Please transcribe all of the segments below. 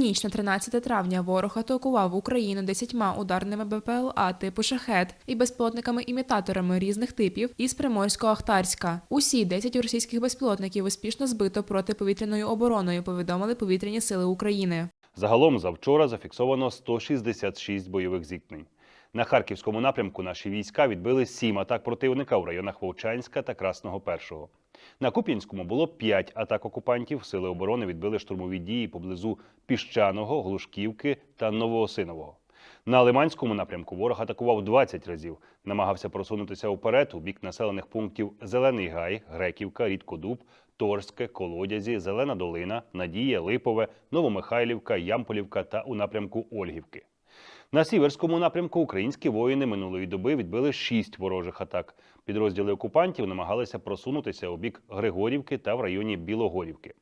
У ніч на 13 травня ворог атакував Україну десятьма ударними БПЛА типу шахет і безпілотниками-імітаторами різних типів із Приморсько-Ахтарська. Усі 10 російських безпілотників успішно збито протиповітряною обороною. Повідомили повітряні сили України. Загалом завчора зафіксовано 166 бойових зіткнень. На харківському напрямку наші війська відбили сім атак противника в районах Вовчанська та Красного Першого. На Куп'янському було 5 атак окупантів. Сили оборони відбили штурмові дії поблизу Піщаного, Глушківки та Новоосинового. На Лиманському напрямку ворог атакував 20 разів, намагався просунутися вперед у бік населених пунктів Зелений Гай, Греківка, Рідкодуб, Торське, Колодязі, Зелена Долина, Надія, Липове, Новомихайлівка, Ямполівка та у напрямку Ольгівки. На сіверському напрямку українські воїни минулої доби відбили шість ворожих атак. Підрозділи окупантів намагалися просунутися у бік Григорівки та в районі Білогорівки.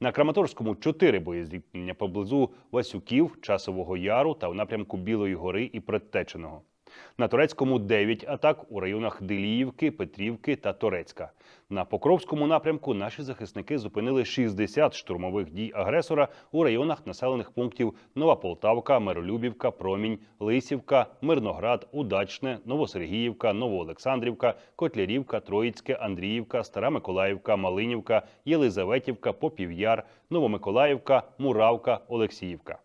На Краматорському чотири боєзіткнення поблизу Васюків, Часового Яру та в напрямку Білої гори і Предтеченого. На Турецькому 9 атак у районах Деліївки, Петрівки та Торецька. На Покровському напрямку наші захисники зупинили 60 штурмових дій агресора у районах населених пунктів Нова Полтавка, Миролюбівка, Промінь, Лисівка, Мирноград, Удачне, Новосергіївка, Новоолександрівка, Котлярівка, Троїцьке, Андріївка, Стара Миколаївка, Малинівка, Єлизаветівка, Попів'яр, Новомиколаївка, Муравка, Олексіївка.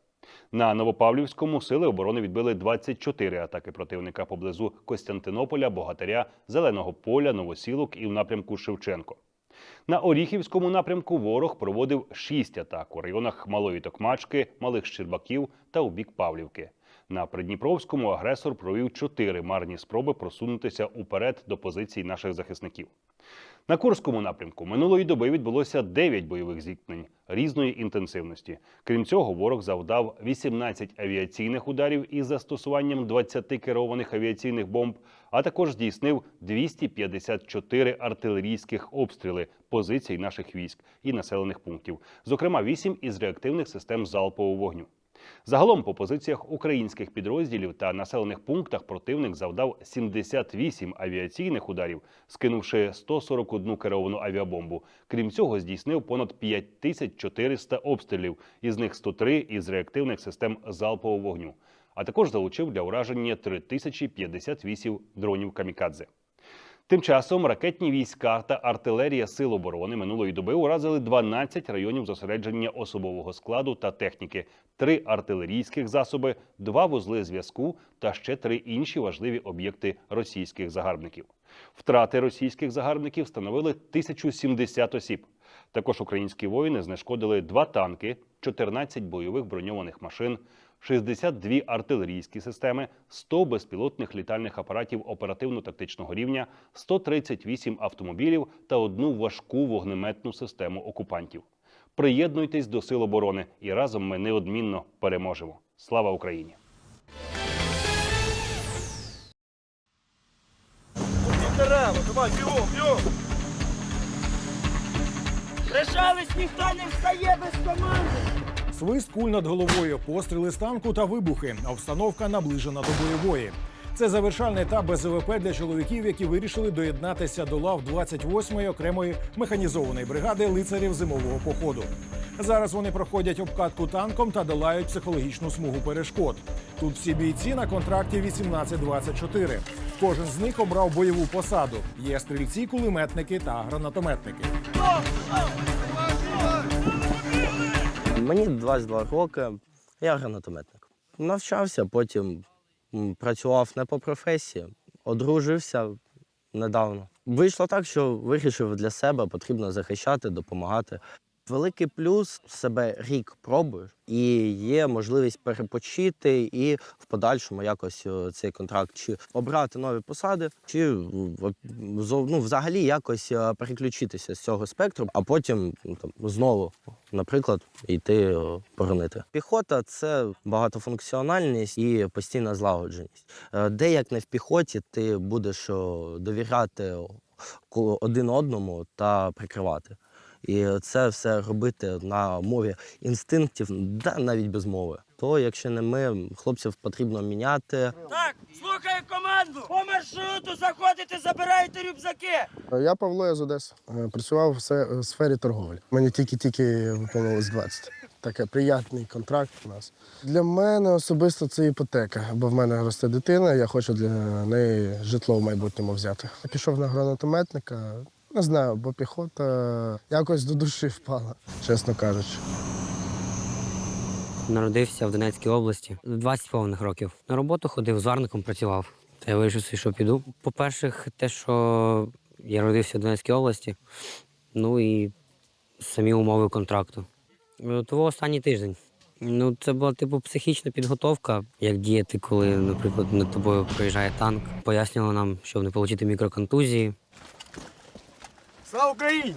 На Новопавлівському сили оборони відбили 24 атаки противника поблизу Костянтинополя, Богатиря, Зеленого поля, Новосілок і в напрямку Шевченко. На Оріхівському напрямку ворог проводив 6 атак у районах Малої Токмачки, Малих Щербаків та у бік Павлівки. На Придніпровському агресор провів 4 марні спроби просунутися уперед до позицій наших захисників. На Курському напрямку минулої доби відбулося 9 бойових зіткнень різної інтенсивності. Крім цього, ворог завдав 18 авіаційних ударів із застосуванням 20 керованих авіаційних бомб, а також здійснив 254 артилерійських обстріли позицій наших військ і населених пунктів, зокрема 8 із реактивних систем залпового вогню. Загалом по позиціях українських підрозділів та населених пунктах противник завдав 78 авіаційних ударів, скинувши 141 керовану авіабомбу. Крім цього, здійснив понад 5400 обстрілів, із них 103 із реактивних систем залпового вогню. А також залучив для ураження 3058 дронів камікадзе. Тим часом ракетні війська та артилерія Сил оборони минулої доби уразили 12 районів зосередження особового складу та техніки, три артилерійських засоби, два вузли зв'язку та ще три інші важливі об'єкти російських загарбників. Втрати російських загарбників становили 1070 осіб. Також українські воїни знешкодили два танки, 14 бойових броньованих машин, 62 артилерійські системи, 100 безпілотних літальних апаратів оперативно-тактичного рівня, 138 автомобілів та одну важку вогнеметну систему окупантів. Приєднуйтесь до сил оборони, і разом ми неодмінно переможемо. Слава Україні! Давай, бігом, бігом! Прижались, ніхто не встає без команди. Свист куль над головою, постріли з танку та вибухи. Обстановка наближена до бойової. Це завершальний етап БЗВП для чоловіків, які вирішили доєднатися до лав 28-ї окремої механізованої бригади лицарів зимового походу. Зараз вони проходять обкатку танком та долають психологічну смугу перешкод. Тут всі бійці на контракті 18-24. Кожен з них обрав бойову посаду. Є стрільці, кулеметники та гранатометники. Мені 22 роки, я гранатометник. Навчався, потім працював не по професії, одружився недавно. Вийшло так, що вирішив для себе потрібно захищати, допомагати. Великий плюс себе рік пробуєш, і є можливість перепочити і в подальшому якось е, цей контракт чи обрати нові посади, чи ну, взагалі якось е, переключитися з цього спектру, а потім ну, там, знову, наприклад, йти е, боронити. Піхота це багатофункціональність і постійна злагодженість. Е, Де як не в піхоті, ти будеш е, довіряти один одному та прикривати. І це все робити на мові інстинктів, да навіть без мови. То, якщо не ми, хлопців потрібно міняти. Так, слухаю команду. По маршруту заходите, забираєте рюкзаки. Я Павло я з Одеси. Е, Працював в сфері торговлі. Мені тільки-тільки виповнилось 20. таке приятний контракт у нас. Для мене особисто це іпотека, бо в мене росте дитина, я хочу для неї житло в майбутньому взяти. Я пішов на гранатометника, не знаю, бо піхота якось до душі впала, чесно кажучи. Народився в Донецькій області 20 повних років. На роботу ходив, зварником працював. Та я вирішив, що піду. По-перше, те, що я родився в Донецькій області, ну і самі умови контракту. Е, Того останній тиждень. Ну, це була типу психічна підготовка, як діяти, коли, наприклад, над тобою проїжджає танк. Пояснювали нам, щоб не отримати мікроконтузії. Слава Україні!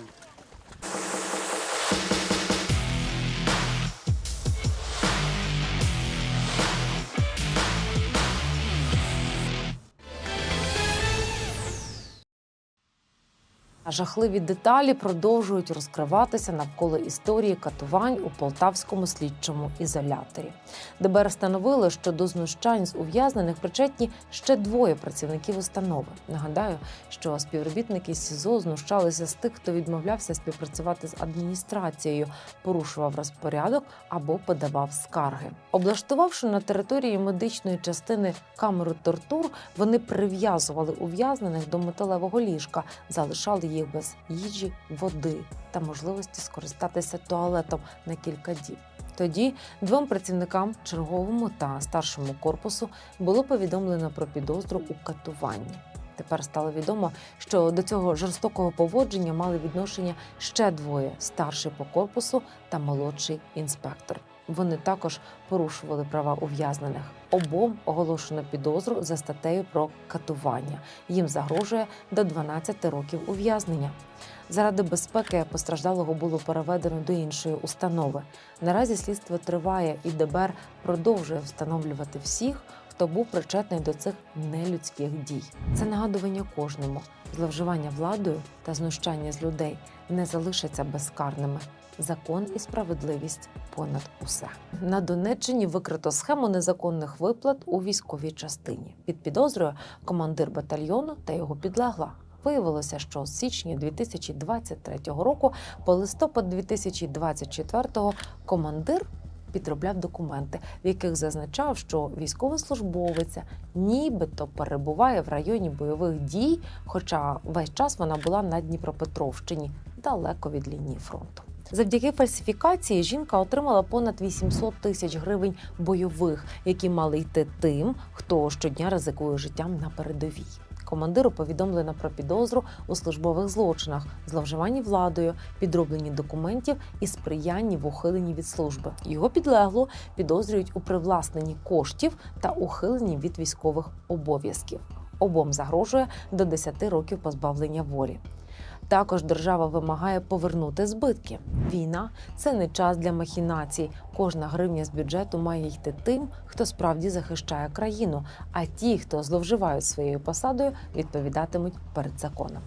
Жахливі деталі продовжують розкриватися навколо історії катувань у полтавському слідчому ізоляторі. ДБР встановило, що до знущань з ув'язнених причетні ще двоє працівників установи. Нагадаю, що співробітники СІЗО знущалися з тих, хто відмовлявся співпрацювати з адміністрацією, порушував розпорядок або подавав скарги. Облаштувавши на території медичної частини камеру тортур, вони прив'язували ув'язнених до металевого ліжка, залишали їх без їжі, води та можливості скористатися туалетом на кілька діб. Тоді двом працівникам черговому та старшому корпусу було повідомлено про підозру у катуванні. Тепер стало відомо, що до цього жорстокого поводження мали відношення ще двоє старший по корпусу та молодший інспектор. Вони також порушували права ув'язнених. Обом оголошено підозру за статтею про катування. Їм загрожує до 12 років ув'язнення. Заради безпеки постраждалого було переведено до іншої установи. Наразі слідство триває, і ДБР продовжує встановлювати всіх, хто був причетний до цих нелюдських дій. Це нагадування кожному: зловживання владою та знущання з людей не залишаться безкарними. Закон і справедливість понад усе на Донеччині викрито схему незаконних виплат у військовій частині. Під підозрою командир батальйону та його підлегла. Виявилося, що з січня 2023 року по листопад 2024 командир підробляв документи, в яких зазначав, що військовослужбовиця нібито перебуває в районі бойових дій, хоча весь час вона була на Дніпропетровщині, далеко від лінії фронту. Завдяки фальсифікації жінка отримала понад 800 тисяч гривень бойових, які мали йти тим, хто щодня ризикує життям на передовій. Командиру повідомлено про підозру у службових злочинах, зловживанні владою, підробленні документів і сприянні в ухиленні від служби. Його підлегло підозрюють у привласненні коштів та ухиленні від військових обов'язків. Обом загрожує до 10 років позбавлення волі. Також держава вимагає повернути збитки. Війна це не час для махінацій. Кожна гривня з бюджету має йти тим, хто справді захищає країну. А ті, хто зловживають своєю посадою, відповідатимуть перед законом.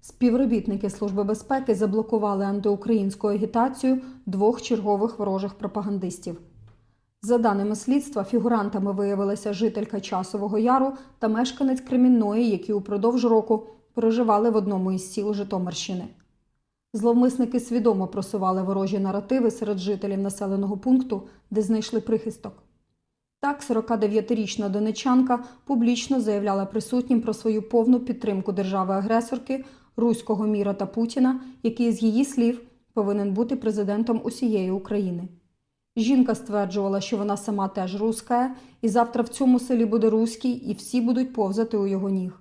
Співробітники Служби безпеки заблокували антиукраїнську агітацію двох чергових ворожих пропагандистів. За даними слідства, фігурантами виявилися жителька Часового Яру та мешканець Кремінної, які упродовж року проживали в одному із сіл Житомирщини. Зловмисники свідомо просували ворожі наративи серед жителів населеного пункту, де знайшли прихисток. Так, 49-річна донечанка публічно заявляла присутнім про свою повну підтримку держави-агресорки, руського міра та Путіна, який, з її слів, повинен бути президентом усієї України. Жінка стверджувала, що вона сама теж руська, і завтра в цьому селі буде руський, і всі будуть повзати у його ніг.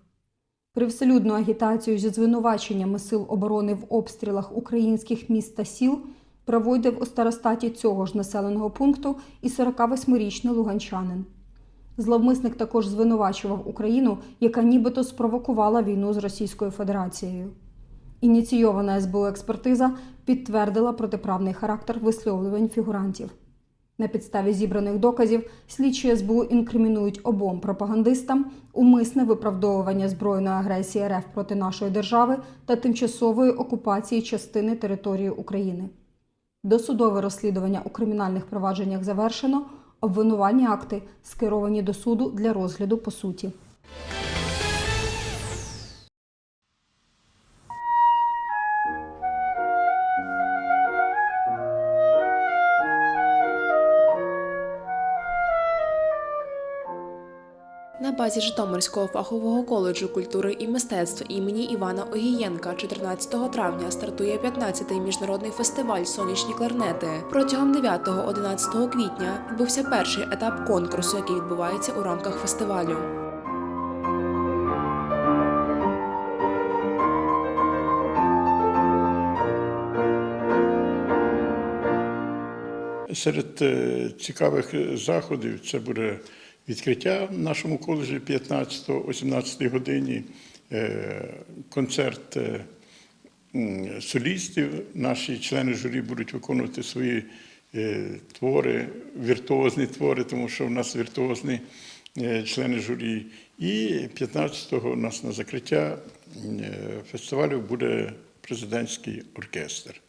Привселюдну агітацію зі звинуваченнями сил оборони в обстрілах українських міст та сіл проводив у старостаті цього ж населеного пункту і 48-річний луганчанин. Зловмисник також звинувачував Україну, яка нібито спровокувала війну з Російською Федерацією. Ініційована СБУ експертиза підтвердила протиправний характер висловлювань фігурантів. На підставі зібраних доказів слідчі СБУ інкримінують обом пропагандистам умисне виправдовування збройної агресії РФ проти нашої держави та тимчасової окупації частини території України. Досудове розслідування у кримінальних провадженнях завершено. Обвинувальні акти скеровані до суду для розгляду по суті. Базі Житомирського фахового коледжу культури і мистецтв імені Івана Огієнка 14 травня стартує 15-й міжнародний фестиваль Сонячні кларнети. Протягом 9-11 квітня відбувся перший етап конкурсу, який відбувається у рамках фестивалю. Серед е, цікавих е, заходів це буде відкриття в нашому коледжі 15-18 годині, е, концерт е, солістів. Наші члени журі будуть виконувати свої е, твори, віртуозні твори, тому що в нас віртуозні члени журі. І 15-го у нас на закриття фестивалю буде президентський оркестр.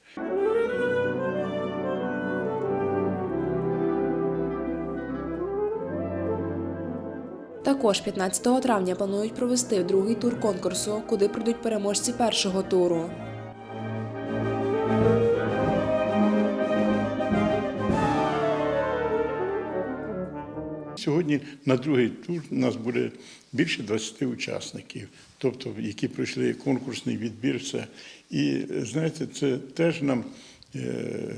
Також 15 травня планують провести другий тур конкурсу, куди прийдуть переможці першого туру. Сьогодні на другий тур у нас буде більше 20 учасників, тобто які пройшли конкурсний відбір. Все. І знаєте, це теж нам е,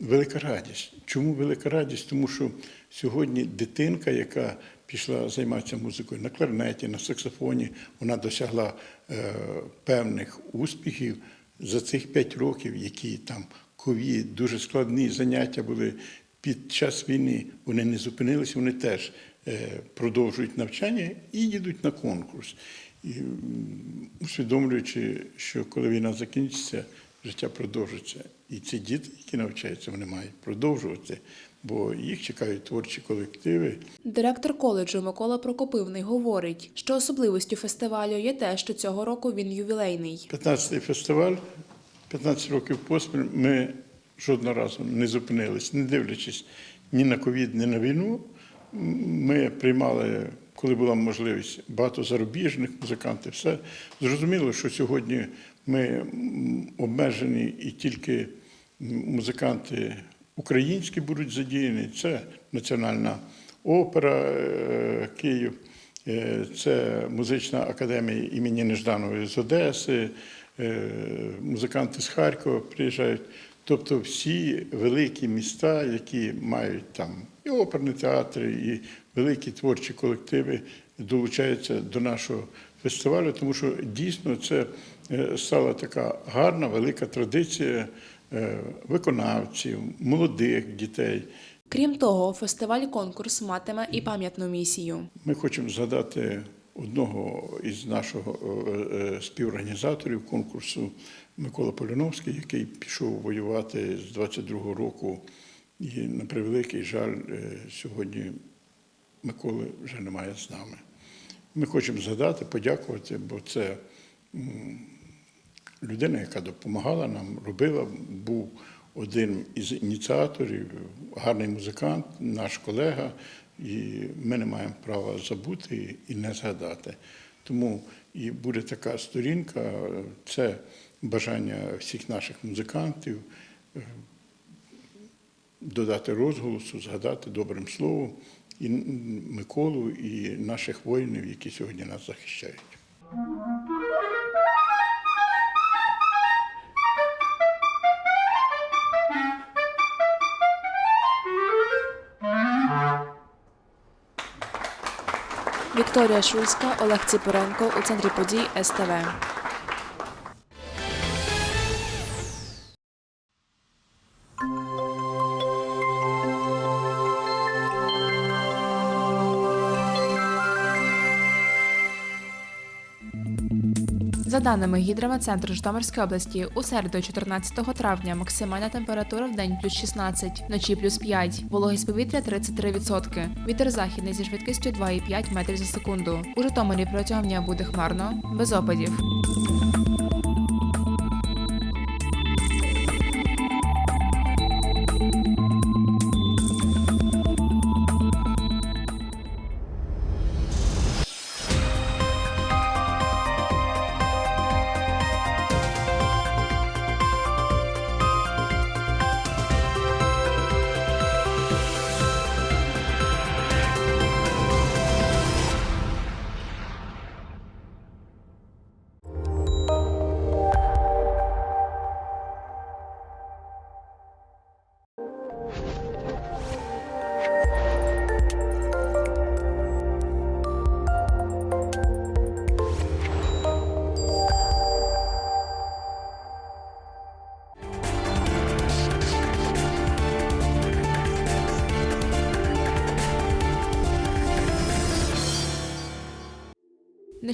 велика радість. Чому велика радість? Тому що сьогодні дитинка, яка пішла займатися музикою на кларнеті, на саксофоні, вона досягла е, певних успіхів за цих 5 років, які там ковід, дуже складні заняття були під час війни. Вони не зупинилися, вони теж е, продовжують навчання і їдуть на конкурс. І усвідомлюючи, що коли війна закінчиться, життя продовжиться. І ці діти, які навчаються, вони мають продовжувати, бо їх чекають творчі колективи, Директор коледжу Микола Прокопивний говорить, що особливістю фестивалю є те, що цього року він ювілейний. 15-й фестиваль, 15 років поспіль ми жодного разу не зупинились, не дивлячись ні на ковід, ні на війну. Ми приймали, коли була можливість, багато зарубіжних музикантів. Все зрозуміло, що сьогодні ми обмежені і тільки музиканти українські будуть задіяні. Це Національна опера е, Київ. Е, Це музична академія імені Нежданової з Одеси, е, музиканти з Харкова приїжджають. Тобто всі великі міста, які мають там і оперні театри, і великі творчі колективи, долучаються до нашого фестивалю, тому що дійсно це стала така гарна, велика традиція виконавців, молодих дітей. Крім того, фестиваль-конкурс матиме і пам'ятну місію. Ми хочемо згадати одного із нашого е, е, співорганізаторів конкурсу Микола Поляновський, який пішов воювати з 22-го року. І на превеликий жаль, е, сьогодні Миколи вже немає з нами. Ми хочемо згадати, подякувати, бо це людина, яка допомагала нам, робила, був один із ініціаторів, гарний музикант, наш колега, і ми не маємо права забути і не згадати. Тому і буде така сторінка, це бажання всіх наших музикантів е, додати розголосу, згадати добрим словом і Миколу, і наших воїнів, які сьогодні нас захищають. Вікторія Шульська, Олег Ціпоренко у центрі подій СТВ. За даними гідрометцентру Житомирської області, у середу 14 травня максимальна температура в день плюс 16, вночі плюс 5, вологість повітря 33%. Вітер західний зі швидкістю 2,5 метрів за секунду. У Житомирі протягом дня буде хмарно, без опадів.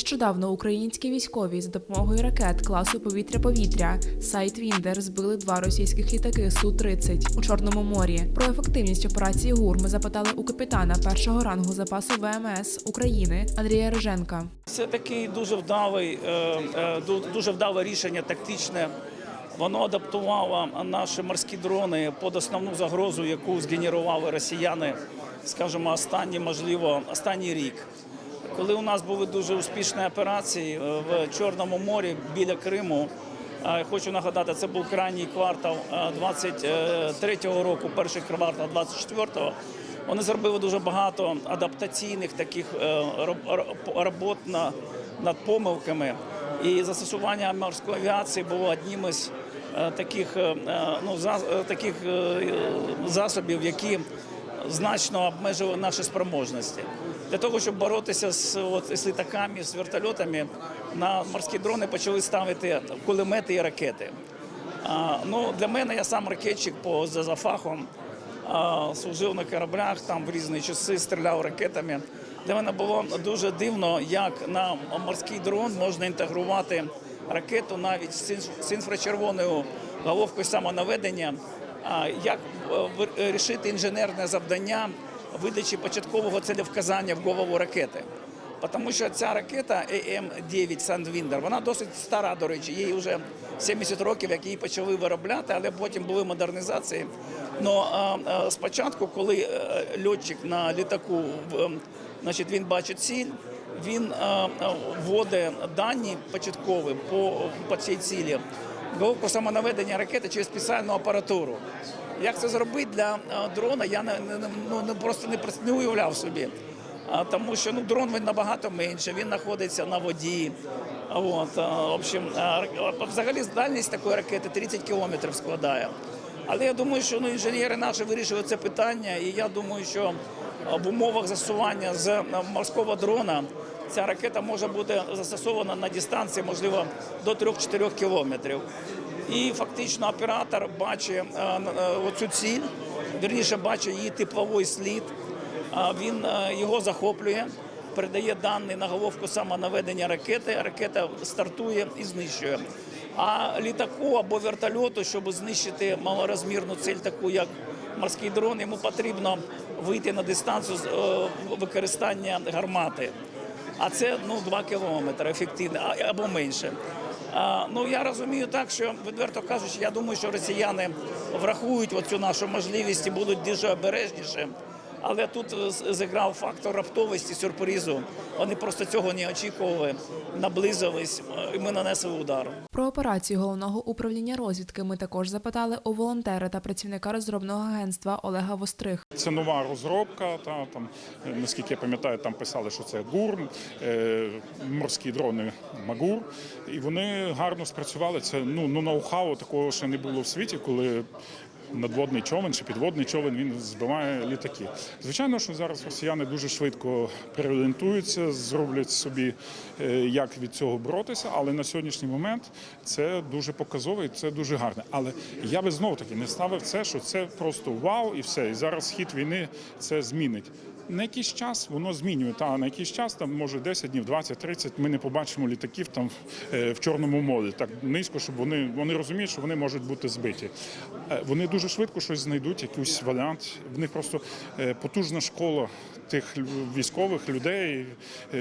Нещодавно українські військові за допомогою ракет класу повітря-повітря Сайт-Віндер збили два російських літаки Су-30 у Чорному морі. Про ефективність операції ГУР ми запитали у капітана першого рангу запасу ВМС України Андрія Риженка. Це такий дуже вдалий, е, е, ду- дуже вдале рішення тактичне. Воно адаптувало наші морські дрони під основну загрозу, яку згенерували росіяни, скажімо, останні, можливо, останній рік. Коли у нас були дуже успішні операції е, в Чорному морі біля Криму, е, хочу нагадати, це був крайній квартал 23-го року, перший квартал 24-го. Вони зробили дуже багато адаптаційних таких е, роб- роб- робот над помилками. І застосування морської авіації було одним із е, таких, е, е, ну, е, таких е, е, засобів, які значно обмежили наші спроможності. Для того, щоб боротися з, от, з літаками, з вертольотами, на морські дрони почали ставити кулемети і ракети. А, ну, для мене я сам ракетчик по за, фахом. А, служив на кораблях там в різні часи, стріляв ракетами. Для мене було дуже дивно, як на морський дрон можна інтегрувати ракету навіть з інфрачервоною головкою самонаведення. Як е, ви- рішити інженерне завдання видачі початкового целевказання в голову ракети? Тому що ця ракета ЕМ-9 Сандвіндер, вона досить стара, до речі, їй вже 70 років, як її почали виробляти, але потім були модернізації. Но спочатку, коли е, льотчик на літаку в, е, значить, він бачить ціль, він е, е, вводить дані початкові по, по цій цілі, головку самонаведення ракети через спеціальну апаратуру. Як це зробити для е, дрона, я не, не, ну, просто не, не уявляв собі. Тому що ну, дрон він набагато менше, він знаходиться на воді. От, а, в общем, а, взагалі дальність такої ракети 30 кілометрів складає. Але я думаю, що ну, інженери наші вирішили це питання, і я думаю, що в умовах застосування з морського дрона ця ракета може бути застосована на дистанції, можливо, до 3-4 кілометрів. І фактично оператор бачить а, оцю ціль, вірніше бачить її тепловий слід. Він е, його захоплює, передає дані на головку самонаведення ракети. Ракета стартує і знищує. А літаку або вертольоту, щоб знищити малорозмірну ціль, таку як морський дрон, йому потрібно вийти на дистанцію е, використання гармати. А це ну 2 кілометри ефективно або менше. Ну я розумію так, що відверто кажучи, я думаю, що росіяни врахують оцю нашу можливість і будуть дуже обережніші. Але тут е, зіграв фактор раптовості, сюрпризу. Вони просто цього не очікували, наблизились, е, і ми нанесли удар. Про операцію головного управління розвідки ми також запитали у волонтера та працівника розробного агентства Олега Вострих. Це нова розробка. Та там е, наскільки я пам'ятаю, там писали, що це ГУР, е, морські дрони Магур. І вони гарно спрацювали. Це ну ну ноу-хау такого ще не було в світі, коли. Надводний човен чи підводний човен він збиває літаки. Звичайно, що зараз росіяни дуже швидко переорієнтуються, зроблять собі, е, як від цього боротися. Але на сьогоднішній момент це дуже показово і це дуже гарне. Але я би знов таки не ставив це, що це просто вау і все. І зараз хід війни це змінить. На якийсь час воно змінює. Та на якийсь час, там може 10 днів, 20, 30, ми не побачимо літаків там е, в Чорному морі так низько, щоб вони вони розуміють, що вони можуть бути збиті. Е, Вони дуже швидко щось знайдуть, якийсь варіант. В них просто е, потужна школа тих військових людей,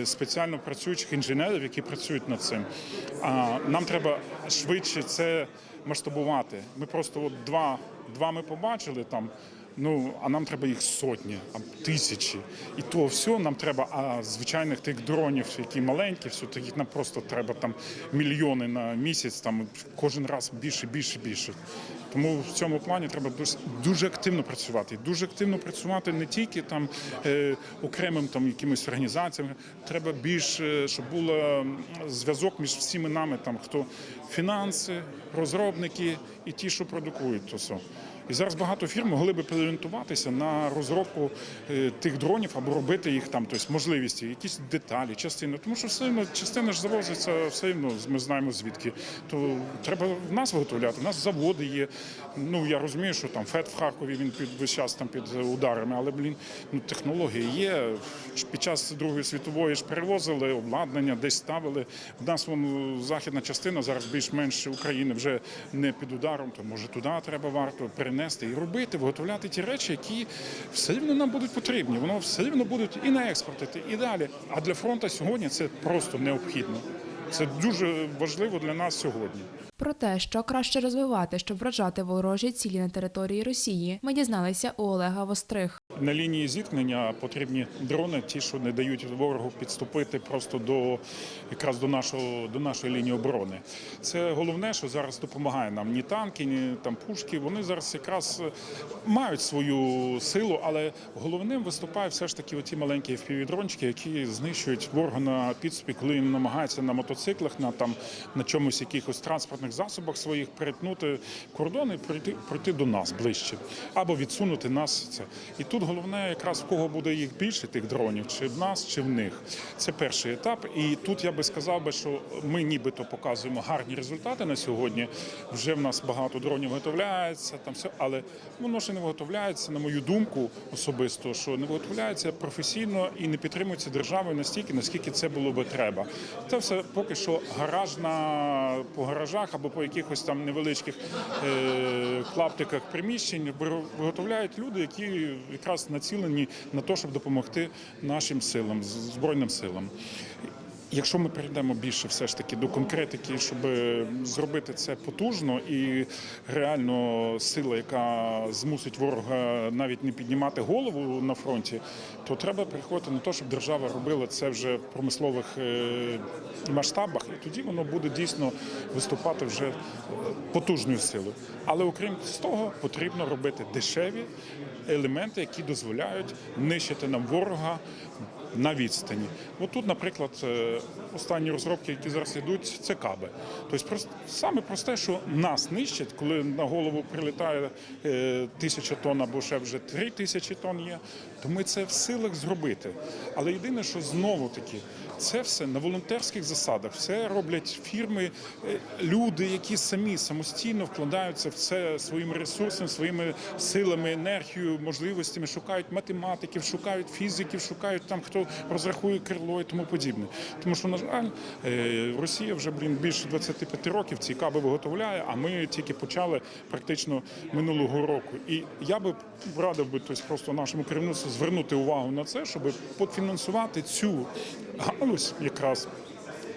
спеціально працюючих інженерів, які працюють над цим. А нам треба швидше це масштабувати. Ми просто от два, два ми побачили там. Ну, а нам треба їх сотні, а тисячі. І то все нам треба, а звичайних тих дронів, які маленькі, все таких нам просто треба там мільйони на місяць, там кожен раз більше, більше, більше. Тому в цьому плані треба дуже, активно працювати. Дуже активно працювати не тільки там е, окремим там якимось організаціями. Треба більше, щоб був зв'язок між всіми нами, там хто фінанси, розробники і ті, що продукують то все. І зараз багато фірм могли би зорієнтуватися на розробку е, тих дронів або робити їх там, тобто можливості, якісь деталі, частини. Тому що все частина ж завозиться, все одно ми знаємо звідки. То треба в нас виготовляти. У нас заводи є. Ну я розумію, що там ФЕД в Харкові він під весь час там під ударами, але блін, ну технології є. Під час Другої світової ж перевозили обладнання, десь ставили. В нас вон західна частина зараз більш-менш України вже не під ударом, то може туди треба варто перенести і робити, виготовляти ті речі, які все рівно нам будуть потрібні. Воно все рівно будуть і на експорт іти, і далі. А для фронту сьогодні це просто необхідно. Це дуже важливо для нас сьогодні. Про те, що краще розвивати, щоб вражати ворожі цілі на території Росії, ми дізналися у Олега Вострих. На лінії зіткнення потрібні дрони, ті, що не дають ворогу підступити просто до якраз до нашого до нашої лінії оборони. Це головне, що зараз допомагає нам ні танки, ні там пушки. Вони зараз якраз е, мають свою силу, але головним виступає все ж таки оті маленькі впівдрончики, які знищують ворога на підступі, коли він намагається на мотоциклах, на там на чомусь якихось транспортних засобах своїх перетнути кордон і прийти пройти до нас ближче або відсунути нас. Це і тут головне, якраз в кого буде їх більше, тих дронів, чи в нас, чи в них. Це перший етап. І тут я би сказав би, що ми нібито показуємо гарні результати на сьогодні. Вже в нас багато дронів виготовляється, там все, але воно ще не виготовляється, на мою думку, особисто, що не виготовляється професійно і не підтримується державою настільки, наскільки це було би треба. Це все поки що гаражна по гаражах або по якихось там невеличких е, клаптиках приміщень виготовляють люди, які якраз націлені на те, щоб допомогти нашим силам, збройним силам. Якщо ми перейдемо більше все ж таки до конкретики, щоб зробити це потужно і реально сила, яка змусить ворога навіть не піднімати голову на фронті, то треба переходити на те, щоб держава робила це вже в промислових е, масштабах, і тоді воно буде дійсно виступати вже потужною силою. Але окрім того, потрібно робити дешеві елементи, які дозволяють нищити нам ворога на відстані. От тут, наприклад, е, останні розробки, які зараз йдуть, це каби. Тобто саме просте, що нас нищать, коли на голову прилітає е, тисяча тонн або ще вже три тисячі тонн є, то ми це в силах зробити. Але єдине, що знову таки. Це все на волонтерських засадах. Все роблять фірми, е, люди, які самі самостійно вкладаються в це своїми ресурсами, своїми силами, енергією, можливостями, шукають математиків, шукають фізиків, шукають там, хто розрахує крило і тому подібне. Тому що, на жаль, е, Росія вже блін більше 25 років ці каби виготовляє, а ми тільки почали практично минулого року. І я би радив би тобто, просто нашому керівництву звернути увагу на це, щоб пофінансувати цю галузь якраз.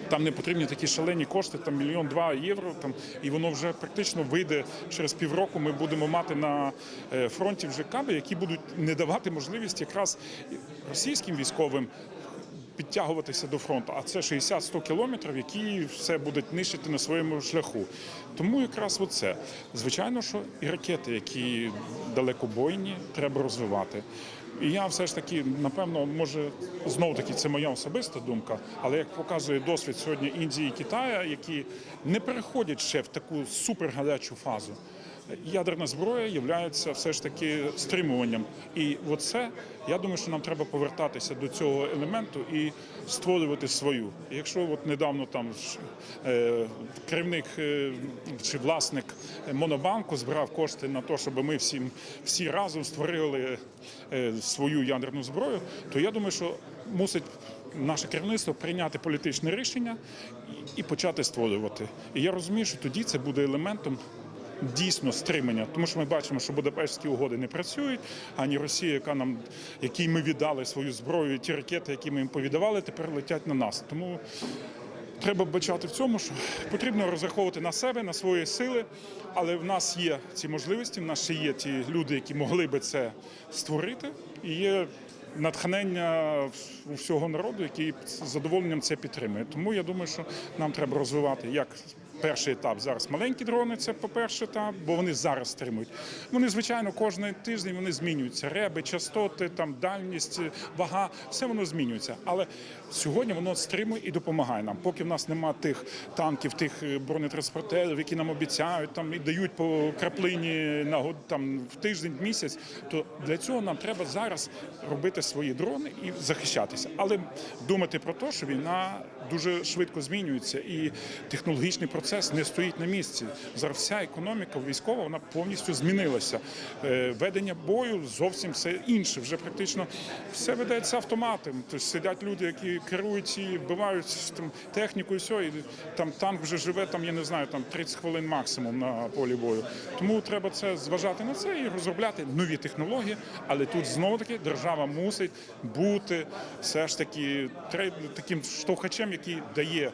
Там не потрібні такі шалені кошти, там мільйон два євро. Там і воно вже практично вийде через півроку. Ми будемо мати на е, фронті вже каби, які будуть не давати можливість якраз російським військовим. Підтягуватися до фронту, а це 60-100 кілометрів, які все будуть нищити на своєму шляху. Тому якраз оце. Звичайно, що і ракети, які далекобойні, треба розвивати. І я все ж таки, напевно, може, знову таки, це моя особиста думка, але як показує досвід сьогодні Індії і Китаю, які не переходять ще в таку супергарячу фазу. Ядерна зброя є все ж таки стримуванням. І оце, я думаю, що нам треба повертатися до цього елементу і створювати свою. Якщо от недавно там е, керівник е, чи власник монобанку збирав кошти на те, щоб ми всі, всі разом створили е, свою ядерну зброю, то я думаю, що мусить наше керівництво прийняти політичне рішення і почати створювати. І я розумію, що тоді це буде елементом дійсно стримання, тому що ми бачимо, що Будапештські угоди не працюють, ані Росія, яка нам якій ми віддали свою зброю, ті ракети, які ми їм повідавали, тепер летять на нас. Тому треба бачати в цьому, що потрібно розраховувати на себе, на свої сили, але в нас є ці можливості, в нас ще є ті люди, які могли би це створити, і є. Натхнення у всього народу, який з задоволенням це підтримує. Тому я думаю, що нам треба розвивати як перший етап зараз маленькі дрони. Це по перше етап, бо вони зараз стримують. Вони звичайно кожен тиждень вони змінюються. Реби, частоти, там дальність, вага, все воно змінюється. Але сьогодні воно стримує і допомагає нам. Поки в нас нема тих танків, тих е, бронетранспортерів, які нам обіцяють там і дають по краплині на год там в тиждень, в місяць. То для цього нам треба зараз робити свої дрони і захищатися, але думати про те, що війна дуже швидко змінюється, і технологічний процес не стоїть на місці. Зараз вся економіка військова вона повністю змінилася. Е, Ведення бою зовсім все інше. Вже практично все ведеться автоматом. Тобто сидять люди, які керують і вбивають там техніку, і все, і там танк вже живе. Там я не знаю, там 30 хвилин максимум на полі бою. Тому треба це зважати на це і розробляти нові технології. Але тут знову таки держава мусить бути все ж таки таким штовхачем, який дає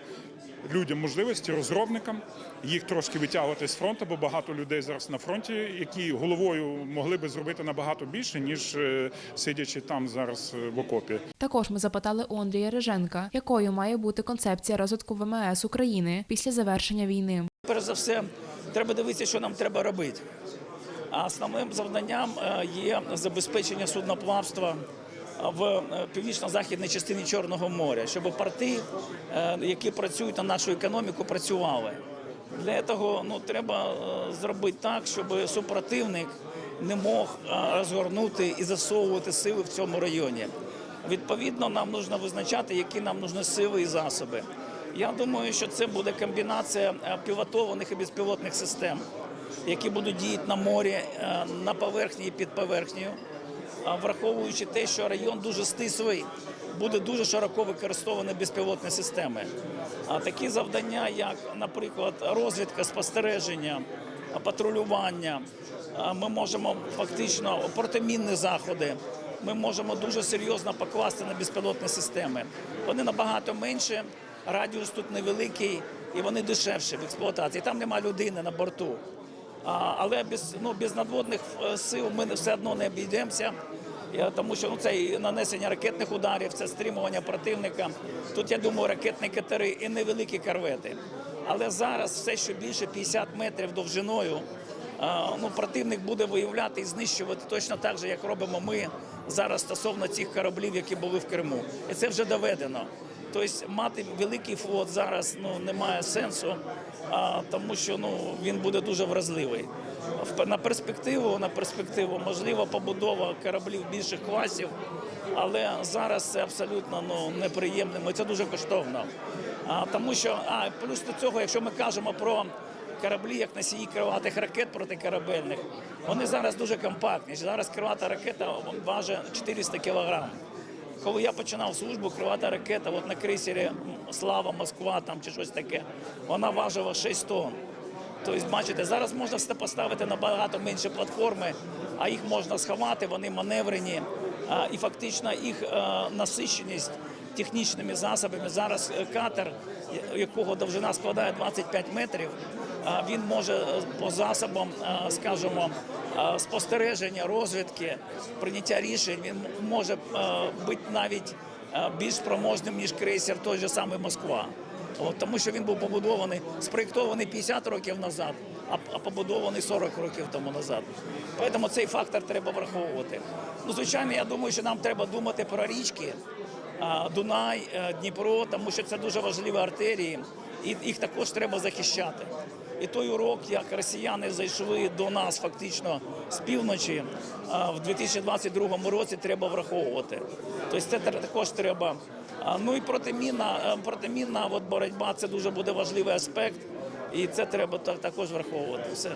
людям можливості, розробникам їх трошки витягувати з фронту, бо багато людей зараз на фронті, які головою могли би зробити набагато більше, ніж е, сидячи там зараз е, в окопі. Також ми запитали у Андрія Риженка, якою має бути концепція розвитку ВМС України після завершення війни. Перш за все, треба дивитися, що нам треба робити. А основним завданням е, є забезпечення судноплавства в е, північно-західній частині Чорного моря, щоб порти, е, які працюють на нашу економіку, працювали. Для цього ну, треба е, зробити так, щоб супротивник не мог розгорнути і засовувати сили в цьому районі. Відповідно, нам потрібно визначати, які нам потрібні сили і засоби. Я думаю, що це буде комбінація пілотованих і безпілотних систем, які будуть діяти на морі, на поверхні і під поверхнею, враховуючи те, що район дуже стислий, буде дуже широко використовані безпілотні системи. А такі завдання, як, наприклад, розвідка, спостереження, патрулювання, ми можемо фактично протимінні заходи. Ми можемо дуже серйозно покласти на безпілотні системи. Вони набагато менше, радіус тут невеликий і вони дешевші в експлуатації. Там нема людини на борту. Але без, ну, без надводних е, сил ми все одно не обійдемося. Тому що ну, це і нанесення ракетних ударів, це стримування противника. Тут я думаю, ракетні катери і невеликі корвети. Але зараз все, що більше 50 метрів довжиною, ну, противник буде виявляти і знищувати точно так же, як робимо ми зараз стосовно цих кораблів, які були в Криму. І це вже доведено. Тобто мати великий флот зараз ну, немає сенсу, а, тому що ну, він буде дуже вразливий. На перспективу, на перспективу, можливо, побудова кораблів більших класів, але зараз це абсолютно ну, неприємно. і Це дуже коштовно. А, тому що, а плюс до цього, якщо ми кажемо про кораблі, як носії крилатих ракет протикорабельних, вони зараз дуже компактні. Зараз крилата ракета важить 400 кілограм. Коли я починав службу, крилата ракета, от на крейсері Слава, Москва там чи щось таке, вона важила 6 тонн. Тобто, бачите, зараз можна все поставити на багато менші платформи, а їх можна сховати, вони маневрені. І фактично їх е, насиченість технічними засобами. Зараз е, катер, якого довжина складає 25 метрів, він може е, по засобам, е, скажімо, спостереження, розвідки, прийняття рішень, він може бути навіть більш спроможним, ніж крейсер той же самий Москва. От, тому що він був побудований, спроєктований 50 років назад, а, побудований 40 років тому назад. Тому цей фактор треба враховувати. Ну, звичайно, я думаю, що нам треба думати про річки Дунай, е, Дніпро, тому що це дуже важливі артерії, і їх також треба захищати. І той урок, як росіяни зайшли до нас фактично з півночі а, в 2022 році, треба враховувати. Тобто це також треба. Ну і протимінна, е, протимінна от боротьба це дуже буде важливий аспект, і це треба та- також враховувати. Все.